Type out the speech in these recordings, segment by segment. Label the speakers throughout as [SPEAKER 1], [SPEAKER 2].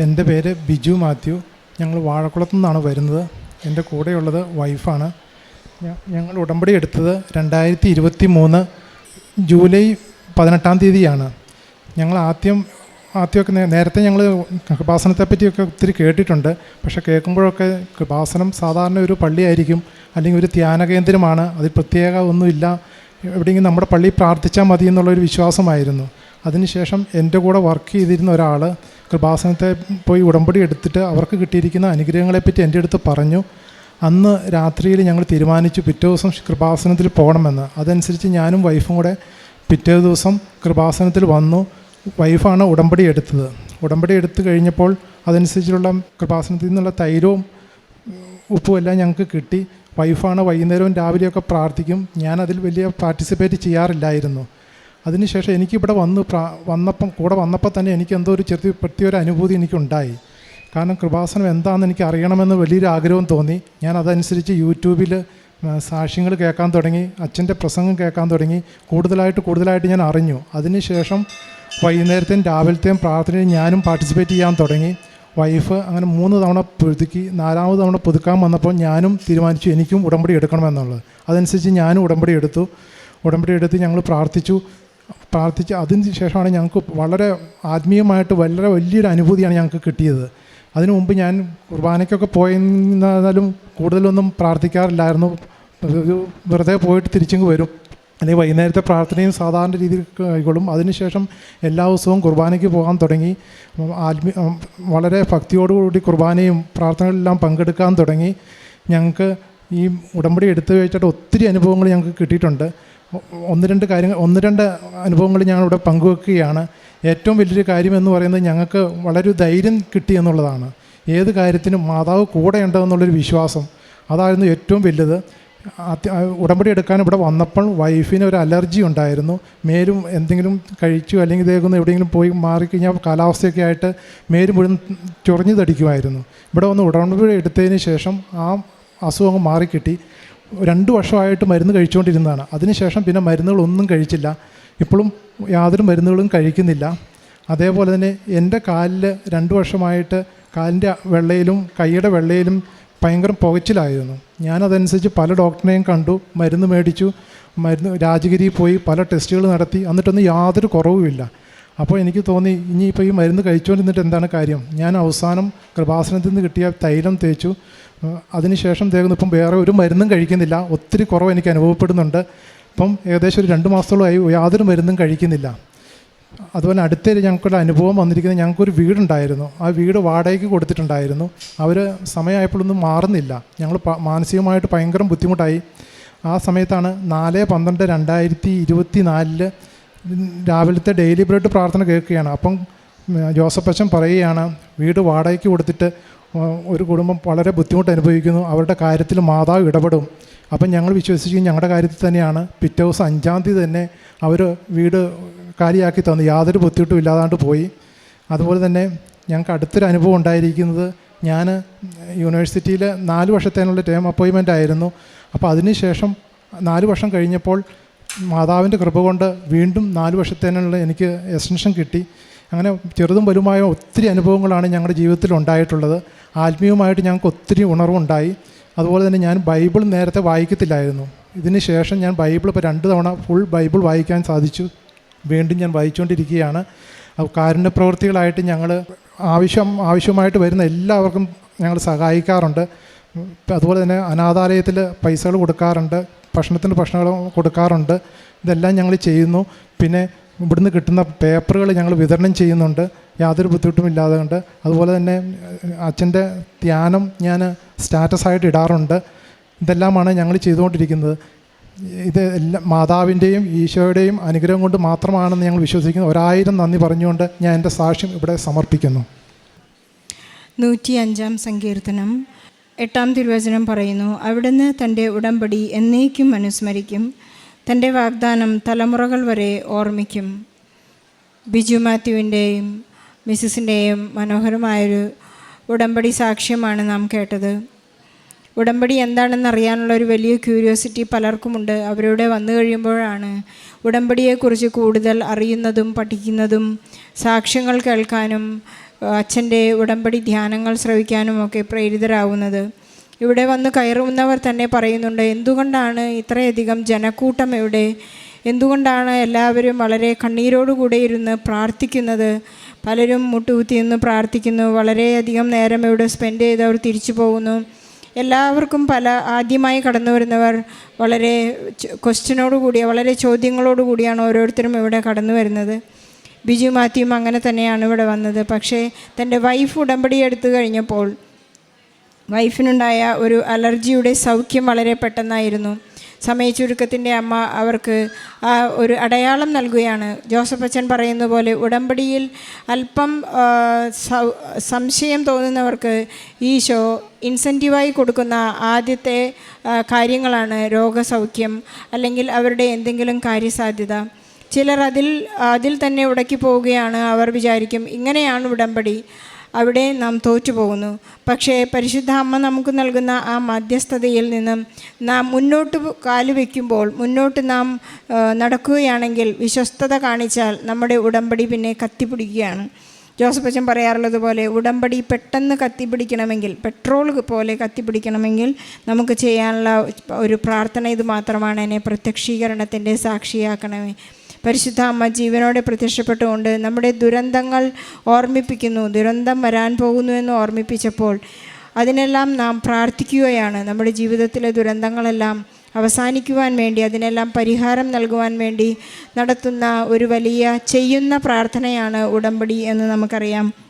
[SPEAKER 1] എന്റെ പേര് ബിജു മാത്യു. ഞങ്ങൾ വാഴക്കുളത്തു നിന്നാണ് വരുന്നത്. എന്റെ കൂടെയുള്ളത് വൈഫാണ്. ഞങ്ങൾ ഉടമ്പടി എടുത്തത് രണ്ടായിരത്തി ഇരുപത്തി മൂന്ന് ജൂലൈ പതിനെട്ടാം തീയതിയാണ്. ഞങ്ങൾ ആദ്യം ആദ്യമൊക്കെ നേരത്തെ ഞങ്ങൾ കൃപാസനത്തെ പറ്റിയൊക്കെ ഒത്തിരി കേട്ടിട്ടുണ്ട്. പക്ഷേ കേൾക്കുമ്പോഴൊക്കെ കൃപാസനം സാധാരണ ഒരു പള്ളിയായിരിക്കും അല്ലെങ്കിൽ ഒരു ധ്യാന കേന്ദ്രമാണ്. അതിൽ പ്രത്യേക ഒന്നുമില്ല. എവിടെയെങ്കിലും നമ്മുടെ പള്ളി പ്രാർത്ഥിച്ചാൽ മതി എന്നുള്ളൊരു വിശ്വാസമായിരുന്നു. അതിനുശേഷം എന്റെ കൂടെ വർക്ക് ചെയ്തിരുന്ന ഒരാൾ കൃപാസനത്തെ പോയി ഉടമ്പടി എടുത്തിട്ട് അവർക്ക് കിട്ടിയിരിക്കുന്ന അനുഗ്രഹങ്ങളെപ്പറ്റി എന്റെ അടുത്ത് പറഞ്ഞു. അന്ന് രാത്രിയിൽ ഞങ്ങൾ തീരുമാനിച്ചു പിറ്റേ ദിവസം കൃപാസനത്തിൽ പോകണമെന്ന്. അതനുസരിച്ച് ഞാനും വൈഫും കൂടെ പിറ്റേ ദിവസം കൃപാസനത്തിൽ വന്നു. വൈഫാണ് ഉടമ്പടി എടുത്തത്. ഉടമ്പടി എടുത്തു കഴിഞ്ഞപ്പോൾ അതനുസരിച്ചുള്ള കൃപാസനത്തിൽ നിന്നുള്ള തൈരവും ഉപ്പും എല്ലാം ഞങ്ങൾക്ക് കിട്ടി. വൈഫാണ് വൈകുന്നേരവും രാവിലെയൊക്കെ പ്രാർത്ഥിക്കും. ഞാൻ അതിൽ വലിയ പാർട്ടിസിപ്പേറ്റ് ചെയ്യാറില്ലായിരുന്നു. അതിനുശേഷം എനിക്കിവിടെ വന്ന് വന്നപ്പം കൂടെ വന്നപ്പോൾ തന്നെ എനിക്ക് എന്തോ ഒരു ചെറിയ പ്രത്യേക അനുഭൂതി എനിക്കുണ്ടായി. കാരണം കൃപാസനം എന്താണെന്ന് എനിക്ക് അറിയണമെന്ന് വലിയൊരു ആഗ്രഹം തോന്നി. ഞാൻ അതനുസരിച്ച് യൂട്യൂബിൽ സാക്ഷ്യങ്ങൾ കേൾക്കാൻ തുടങ്ങി അച്ഛന്റെ പ്രസംഗം കേൾക്കാൻ തുടങ്ങി കൂടുതലായിട്ട് കൂടുതലായിട്ട് ഞാൻ അറിഞ്ഞു. അതിനുശേഷം വൈകുന്നേരത്തെയും രാവിലത്തെയും പ്രാർത്ഥനയിൽ ഞാനും പാർട്ടിസിപ്പേറ്റ് ചെയ്യാൻ തുടങ്ങി. വൈഫ് അങ്ങനെ മൂന്ന് തവണ പുതുക്കി നാലാമത് തവണ പുതുക്കാൻ വന്നപ്പോൾ ഞാനും തീരുമാനിച്ചു എനിക്കും ഉടമ്പടി എടുക്കണമെന്നുള്ളത്. അതനുസരിച്ച് ഞാനും ഉടമ്പടി എടുത്തു. ഉടമ്പടി എടുത്ത് ഞങ്ങൾ പ്രാർത്ഥിച്ചു. പ്രാർത്ഥിച്ച് അതിന് ശേഷമാണ് ഞങ്ങൾക്ക് വളരെ ആത്മീയമായിട്ട് വളരെ വലിയൊരു അനുഭൂതിയാണ് ഞങ്ങൾക്ക് കിട്ടിയത്. അതിനു മുമ്പ് ഞാൻ കുർബാനയ്ക്കൊക്കെ പോയിരുന്നാലും കൂടുതലൊന്നും പ്രാർത്ഥിക്കാറില്ലായിരുന്നു. ഒരു വെറുതെ പോയിട്ട് തിരിച്ചിങ്ങ് വരും. അല്ലെങ്കിൽ വൈകുന്നേരത്തെ പ്രാർത്ഥനയും സാധാരണ രീതിയിൽ കൈകൊള്ളും അതിനുശേഷം എല്ലാ ദിവസവും കുർബാനയ്ക്ക് പോകാൻ തുടങ്ങി. ആത്മീയ വളരെ ഭക്തിയോടുകൂടി കുർബാനയും പ്രാർത്ഥനകളെല്ലാം പങ്കെടുക്കാൻ തുടങ്ങി. ഞങ്ങൾക്ക് ഈ ഉടമ്പടി എടുത്തു വെച്ചിട്ട് ഒത്തിരി അനുഭവങ്ങൾ ഞങ്ങൾക്ക് കിട്ടിയിട്ടുണ്ട്. ഒന്ന് രണ്ട് കാര്യങ്ങൾ ഒന്ന് രണ്ട് അനുഭവങ്ങൾ ഞങ്ങളിവിടെ പങ്കുവെക്കുകയാണ്. ഏറ്റവും വലിയൊരു കാര്യം എന്ന് പറയുന്നത് ഞങ്ങൾക്ക് വളരെ ധൈര്യം കിട്ടി എന്നുള്ളതാണ്. ഏത് കാര്യത്തിനും മാതാവ് കൂടെ ഉണ്ടെന്നുള്ളൊരു വിശ്വാസം. അതായിരുന്നു ഏറ്റവും വലുത്. ഉടമ്പടി എടുക്കാൻ ഇവിടെ വന്നപ്പോൾ വൈഫിന് ഒരു അലർജി ഉണ്ടായിരുന്നു. മേലും എന്തെങ്കിലും കഴിച്ചു അല്ലെങ്കിൽ ഇതേക്കൊന്ന് എവിടെയെങ്കിലും പോയി മാറിക്കഴിഞ്ഞാൽ കാലാവസ്ഥയൊക്കെ ആയിട്ട് മേലും മുഴുവൻ ചൊറിഞ്ഞു തടിക്കുമായിരുന്നു. ഇവിടെ വന്ന് ഉടമ്പടി എടുത്തതിന് ശേഷം ആ അസുഖം മാറിക്കിട്ടി. രണ്ട് വർഷമായിട്ട് മരുന്ന് കഴിച്ചുകൊണ്ടിരുന്നതാണ്. അതിനുശേഷം പിന്നെ മരുന്നുകളൊന്നും കഴിച്ചില്ല. ഇപ്പോഴും യാതൊരു മരുന്നുകളും കഴിക്കുന്നില്ല. അതേപോലെ തന്നെ എന്റെ കാലിൽ രണ്ട് വർഷമായിട്ട് കാലിന്റെ വെള്ളയിലും കൈയുടെ വെള്ളയിലും ഭയങ്കര പുകച്ചിലായിരുന്നു. ഞാനതനുസരിച്ച് പല ഡോക്ടറിനെയും കണ്ടു മരുന്ന് മേടിച്ചു മരുന്ന് രാജഗിരി പോയി പല ടെസ്റ്റുകൾ നടത്തി. എന്നിട്ടൊന്നും യാതൊരു കുറവുമില്ല. അപ്പോൾ എനിക്ക് തോന്നി ഇനിയിപ്പോൾ ഈ മരുന്ന് കഴിച്ചുകൊണ്ടിരുന്നിട്ട് എന്താണ് കാര്യം? ഞാൻ അവസാനം കൃപാസനത്തിൽ നിന്ന് കിട്ടിയ തൈലം തേച്ചു. അതിനുശേഷം തേക്കുന്ന ഇപ്പം വേറെ ഒരു മരുന്നും കഴിക്കുന്നില്ല. ഒത്തിരി കുറവ് എനിക്ക് അനുഭവപ്പെടുന്നുണ്ട്. ഇപ്പം ഏകദേശം ഒരു രണ്ട് മാസത്തോളമായി യാതൊരു മരുന്നും കഴിക്കുന്നില്ല. അതുപോലെ അടുത്തൊരു ഞങ്ങൾക്കൊരു അനുഭവം വന്നിരിക്കുന്നത് ഞങ്ങൾക്കൊരു വീടുണ്ടായിരുന്നു. ആ വീട് വാടകയ്ക്ക് കൊടുത്തിട്ടുണ്ടായിരുന്നു. അവർ സമയമായപ്പോഴൊന്നും മാറുന്നില്ല. ഞങ്ങൾ മാനസികമായിട്ട് ഭയങ്കര ബുദ്ധിമുട്ടായി. ആ സമയത്താണ് നാല് പന്ത്രണ്ട് രണ്ടായിരത്തി ഇരുപത്തി നാലിൽ രാവിലത്തെ ഡെയിലി ബ്രെഡ് പ്രാർത്ഥന കേൾക്കുകയാണ്. അപ്പം ജോസഫ് അച്ഛൻ പറയുകയാണ് വീട് വാടകയ്ക്ക് കൊടുത്തിട്ട് ഒരു കുടുംബം വളരെ ബുദ്ധിമുട്ട് അനുഭവിക്കുന്നു അവരുടെ കാര്യത്തിൽ മാതാവ് ഇടപെടും. അപ്പം ഞങ്ങൾ വിശ്വസിച്ച് ഞങ്ങളുടെ കാര്യത്തിൽ തന്നെയാണ്. പിറ്റേ ദിവസം അഞ്ചാം തീയതി തന്നെ അവർ വീട് കാര്യമാക്കി തന്നു. യാതൊരു ബുദ്ധിമുട്ടും ഇല്ലാതാണ്ട് പോയി. അതുപോലെ തന്നെ ഞങ്ങൾക്ക് അടുത്തൊരു അനുഭവം ഉണ്ടായിരിക്കുന്നത് ഞാൻ യൂണിവേഴ്സിറ്റിയിൽ നാല് വർഷത്തേനുള്ള ടേം അപ്പോയിൻമെന്റ് ആയിരുന്നു. അപ്പോൾ അതിനുശേഷം നാല് വർഷം കഴിഞ്ഞപ്പോൾ മാതാവിന്റെ കൃപ കൊണ്ട് വീണ്ടും നാല് വർഷത്തേനുള്ള എനിക്ക് എക്സ്റ്റൻഷൻ കിട്ടി. അങ്ങനെ ചെറുതും വലുമായ ഒത്തിരി അനുഭവങ്ങളാണ് ഞങ്ങളുടെ ജീവിതത്തിൽ ഉണ്ടായിട്ടുള്ളത്. ആത്മീയമായിട്ട് ഞങ്ങൾക്ക് ഒത്തിരി ഉണർവുണ്ടായി. അതുപോലെ തന്നെ ഞാൻ ബൈബിൾ നേരത്തെ വായിക്കത്തില്ലായിരുന്നു. ഇതിന് ശേഷം ഞാൻ ബൈബിൾ ഇപ്പോൾ രണ്ട് തവണ ഫുൾ ബൈബിൾ വായിക്കാൻ സാധിച്ചു. വീണ്ടും ഞാൻ വായിച്ചുകൊണ്ടിരിക്കുകയാണ്. കാരുണ്യ പ്രവൃത്തികളായിട്ട് ഞങ്ങൾ ആവശ്യം ആവശ്യമായിട്ട് വരുന്ന എല്ലാവർക്കും ഞങ്ങൾ സഹായിക്കാറുണ്ട്. അതുപോലെ തന്നെ അനാഥാലയത്തിൽ പൈസകൾ കൊടുക്കാറുണ്ട് ഭക്ഷണത്തിന് ഭക്ഷണങ്ങൾ കൊടുക്കാറുണ്ട്. ഇതെല്ലാം ഞങ്ങൾ ചെയ്യുന്നു. പിന്നെ ഇവിടുന്ന് കിട്ടുന്ന പേപ്പറുകൾ ഞങ്ങൾ വിതരണം ചെയ്യുന്നുണ്ട്. യാതൊരു ബുദ്ധിമുട്ടും ഇല്ലാതെ കൊണ്ട് അതുപോലെ തന്നെ അച്ഛന്റെ ധ്യാനം ഞാൻ സ്റ്റാറ്റസായിട്ട് ഇടാറുണ്ട്. ഇതെല്ലാമാണ് ഞങ്ങൾ ചെയ്തുകൊണ്ടിരിക്കുന്നത്. ഇത് എല്ലാം മാതാവിന്റെയും ഈശോയുടെയും അനുഗ്രഹം കൊണ്ട് മാത്രമാണെന്ന് ഞങ്ങൾ വിശ്വസിക്കുന്നു. ഒരായിരം നന്ദി പറഞ്ഞുകൊണ്ട് ഞാൻ എന്റെ സാക്ഷ്യം ഇവിടെ സമർപ്പിക്കുന്നു.
[SPEAKER 2] നൂറ്റി അഞ്ചാം സങ്കീർത്തനം. എട്ടാം തിരുവചനം പറയുന്നു അവിടുന്ന് തന്റെ ഉടമ്പടി എന്നേക്കും അനുസ്മരിക്കും. തന്റെ വാഗ്ദാനം തലമുറകൾ വരെ ഓർമ്മിക്കും. ബിജു മാത്യുവിന്റെയും മിസ്സിന്റെയും മനോഹരമായൊരു ഉടമ്പടി സാക്ഷ്യമാണ് നാം കേട്ടത്. ഉടമ്പടി എന്താണെന്ന് അറിയാനുള്ള ഒരു വലിയ ക്യൂരിയോസിറ്റി പലർക്കുമുണ്ട്. അവരുടെ വന്നു കഴിയുമ്പോഴാണ് ഉടമ്പടിയെക്കുറിച്ച് കൂടുതൽ അറിയുന്നതും പഠിക്കുന്നതും സാക്ഷ്യങ്ങൾ കേൾക്കാനും അച്ഛന്റെ ഉടമ്പടി ധ്യാനങ്ങൾ ശ്രവിക്കാനും ഒക്കെ പ്രേരിതരാകുന്നത് ഇവിടെ വന്ന് കയറുന്നവർ തന്നെ പറയുന്നുണ്ട് എന്തുകൊണ്ടാണ് ഇത്രയധികം ജനക്കൂട്ടം ഇവിടെ? എന്തുകൊണ്ടാണ് എല്ലാവരും വളരെ കണ്ണീരോടുകൂടെ ഇരുന്ന് പ്രാർത്ഥിക്കുന്നത്? പലരും മുട്ടുകുത്തി നിന്ന് പ്രാർത്ഥിക്കുന്നു വളരെയധികം നേരം ഇവിടെ സ്പെൻഡ് ചെയ്തവർ തിരിച്ചു പോകുന്നു. എല്ലാവർക്കും പല ആദ്യമായി കടന്നു വരുന്നവർ വളരെ ക്വസ്റ്റ്യനോട് കൂടിയ വളരെ ചോദ്യങ്ങളോടുകൂടിയാണ് ഓരോരുത്തരും ഇവിടെ കടന്നു വരുന്നത്. ബിജു മാത്യുവും അങ്ങനെ തന്നെയാണ് ഇവിടെ വന്നത്. പക്ഷേ തന്റെ വൈഫ് ഉടമ്പടി എടുത്തു കഴിഞ്ഞപ്പോൾ വൈഫിനുണ്ടായ ഒരു അലർജിയുടെ സൗഖ്യം വളരെ പെട്ടെന്നായിരുന്നു. സമയച്ചുരുക്കത്തിന്റെ അമ്മ അവർക്ക് ആ ഒരു അടയാളം നൽകുകയാണ്. ജോസഫ് അച്ഛൻ പറയുന്ന പോലെ ഉടമ്പടിയിൽ അല്പം സംശയം തോന്നുന്നവർക്ക് ഈ ഷോ ഇൻസെന്റീവായി കൊടുക്കുന്ന ആദ്യത്തെ കാര്യങ്ങളാണ് രോഗസൗഖ്യം അല്ലെങ്കിൽ അവരുടെ എന്തെങ്കിലും കാര്യസാധ്യത. ചിലർ അതിൽ അതിൽ തന്നെ ഉടക്കി പോവുകയാണ്. അവർ വിചാരിക്കും ഇങ്ങനെയാണ് ഉടമ്പടി. അവിടെ നാം തോറ്റുപോകുന്നു പക്ഷേ പരിശുദ്ധ അമ്മ നമുക്ക് നൽകുന്ന ആ മധ്യസ്ഥതയിൽ നിന്നും നാം മുന്നോട്ട് കാലുവെക്കുമ്പോൾ മുന്നോട്ട് നാം നടക്കുകയാണെങ്കിൽ വിശ്വസ്തത കാണിച്ചാൽ നമ്മുടെ ഉടമ്പടി പിന്നെ കത്തിപ്പിടിക്കുകയാണ്. ജോസഫ് അച്ഛൻ പറയാറുള്ളതുപോലെ ഉടമ്പടി പെട്ടെന്ന് കത്തിപ്പിടിക്കണമെങ്കിൽ പെട്രോൾ പോലെ കത്തിപ്പിടിക്കണമെങ്കിൽ നമുക്ക് ചെയ്യാനുള്ള ഒരു പ്രാർത്ഥന ഇത് മാത്രമാണ്. എന്നെ പ്രത്യക്ഷീകരണത്തിന്റെ സാക്ഷിയാക്കണമേ. പരിശുദ്ധ അമ്മ ജീവനോടെ പ്രത്യക്ഷപ്പെട്ടുകൊണ്ട് നമ്മുടെ ദുരന്തങ്ങൾ ഓർമ്മിപ്പിക്കുന്നു. ദുരന്തം വരാൻ പോകുന്നു എന്ന് ഓർമ്മിപ്പിച്ചപ്പോൾ അതിനെല്ലാം നാം പ്രാർത്ഥിക്കുകയാണ്. നമ്മുടെ ജീവിതത്തിലെ ദുരന്തങ്ങളെല്ലാം അവസാനിക്കുവാൻ വേണ്ടി അതിനെല്ലാം പരിഹാരം നൽകുവാൻ വേണ്ടി നടത്തുന്ന ഒരു വലിയ ചെയ്യുന്ന പ്രാർത്ഥനയാണ് ഉടമ്പടി എന്ന് നമുക്കറിയാം.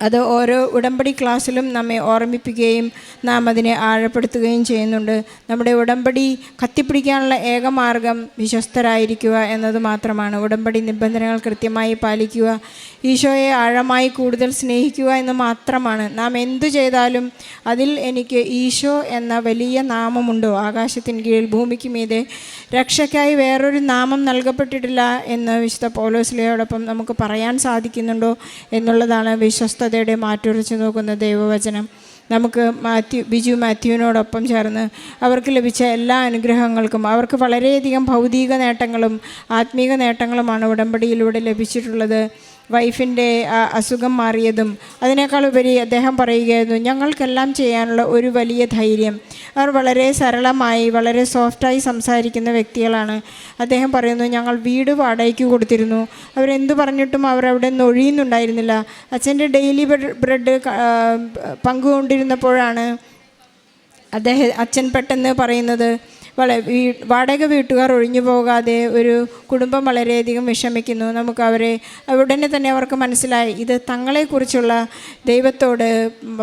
[SPEAKER 2] അത് ഓരോ ഉടമ്പടി ക്ലാസ്സിലും നമ്മെ ഓർമ്മിപ്പിക്കുകയും നാം അതിനെ ആഴപ്പെടുത്തുകയും ചെയ്യുന്നുണ്ട്. നമ്മുടെ ഉടമ്പടി കത്തിപ്പിടിക്കാനുള്ള ഏക മാർഗം വിശ്വസ്തരായിരിക്കുക എന്നത് മാത്രമാണ്. ഉടമ്പടി നിബന്ധനകൾ കൃത്യമായി പാലിക്കുക ഈശോയെ ആഴമായി കൂടുതൽ സ്നേഹിക്കുക എന്ന് മാത്രമാണ്. നാം എന്തു ചെയ്താലും അതിൽ എനിക്ക് ഈശോ എന്ന വലിയ നാമമുണ്ടോ? ആകാശത്തിന് കീഴിൽ ഭൂമിക്ക് മീതെ രക്ഷയ്ക്കായി വേറൊരു നാമം നൽകപ്പെട്ടിട്ടില്ല എന്ന് വിശുദ്ധ പോലോസ്ലിയോടൊപ്പം നമുക്ക് പറയാൻ സാധിക്കുന്നുണ്ടോ എന്നുള്ളതാണ് വിശ്വസ്തതയുടെ മാറ്റുറച്ച് നോക്കുന്ന ദൈവവചനം. നമുക്ക് മാത്യു ബിജു മാത്യുവിനോടൊപ്പം ചേർന്ന് അവർക്ക് ലഭിച്ച എല്ലാ അനുഗ്രഹങ്ങൾക്കും അവർക്ക് വളരെയധികം ഭൗതിക നേട്ടങ്ങളും ആത്മീക നേട്ടങ്ങളുമാണ് ഉടമ്പടിയിലൂടെ ലഭിച്ചിട്ടുള്ളത്. വൈഫിന്റെ അസുഖം മാറിയതും അതിനേക്കാളുപരി അദ്ദേഹം പറയുകയായിരുന്നു ഞങ്ങൾക്കെല്ലാം ചെയ്യാനുള്ള ഒരു വലിയ ധൈര്യം. അവർ വളരെ സരളമായി വളരെ സോഫ്റ്റായി സംസാരിക്കുന്ന വ്യക്തികളാണ്. അദ്ദേഹം പറയുന്നു ഞങ്ങൾ വീട് വാടകയ്ക്ക് കൊടുത്തിരുന്നു. അവരെന്ത് പറഞ്ഞിട്ടും അവരവിടെ നിന്ന് ഒഴിയുന്നുണ്ടായിരുന്നില്ല. അച്ഛന്റെ ഡെയിലി ബ്രെഡ് പങ്കുകൊണ്ടിരുന്നപ്പോഴാണ് അദ്ദേഹം അച്ഛൻ പെട്ടെന്ന് പറയുന്നത് വീ വാടക വീട്ടുകാർ ഒഴിഞ്ഞു പോകാതെ ഒരു കുടുംബം വളരെയധികം വിഷമിക്കുന്നു. നമുക്ക് അവരെ ഉടനെ തന്നെ അവർക്ക് മനസ്സിലായി ഇത് തങ്ങളെക്കുറിച്ചുള്ള ദൈവത്തോട്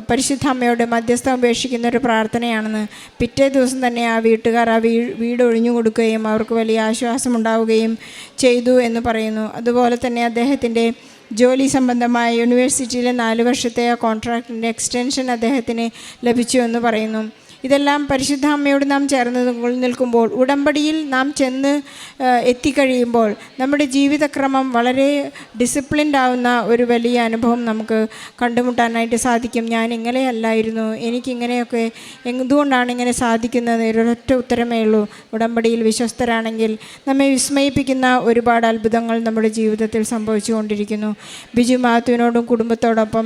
[SPEAKER 2] പരിശുദ്ധ അമ്മയോട് മധ്യസ്ഥം ഉപേക്ഷിക്കുന്ന ഒരു പ്രാർത്ഥനയാണെന്ന് പിറ്റേ ദിവസം തന്നെ ആ വീട്ടുകാർ ആ വീ വീട് ഒഴിഞ്ഞു കൊടുക്കുകയും അവർക്ക് വലിയ ആശ്വാസം ഉണ്ടാവുകയും ചെയ്തു എന്ന് പറയുന്നു. അതുപോലെ തന്നെ അദ്ദേഹത്തിന്റെ ജോലി സംബന്ധമായ യൂണിവേഴ്സിറ്റിയിലെ നാല് വർഷത്തെ ആ കോൺട്രാക്റ്റിന്റെ എക്സ്റ്റൻഷൻ അദ്ദേഹത്തിന് ലഭിച്ചു എന്ന് പറയുന്നു. ഇതെല്ലാം പരിശുദ്ധ അമ്മയോട് നാം ചേർന്ന് നിൽക്കുമ്പോൾ ഉടമ്പടിയിൽ നാം ചെന്ന് എത്തിക്കഴിയുമ്പോൾ നമ്മുടെ ജീവിതക്രമം വളരെ ഡിസിപ്ലിൻഡ് ആവുന്ന ഒരു വലിയ അനുഭവം നമുക്ക് കണ്ടുമുട്ടാനായിട്ട് സാധിക്കും. ഞാൻ ഇങ്ങനെയല്ലായിരുന്നു. എനിക്കിങ്ങനെയൊക്കെ എന്തുകൊണ്ടാണ് ഇങ്ങനെ സാധിക്കുന്നത്? ഒരൊറ്റ ഉത്തരമേ ഉള്ളൂ. ഉടമ്പടിയിൽ വിശ്വസ്തരാണെങ്കിൽ നമ്മെ വിസ്മയിപ്പിക്കുന്ന ഒരുപാട് അത്ഭുതങ്ങൾ നമ്മുടെ ജീവിതത്തിൽ സംഭവിച്ചുകൊണ്ടിരിക്കുന്നു. ബിജു മാത്തുവിനോടും കുടുംബത്തോടൊപ്പം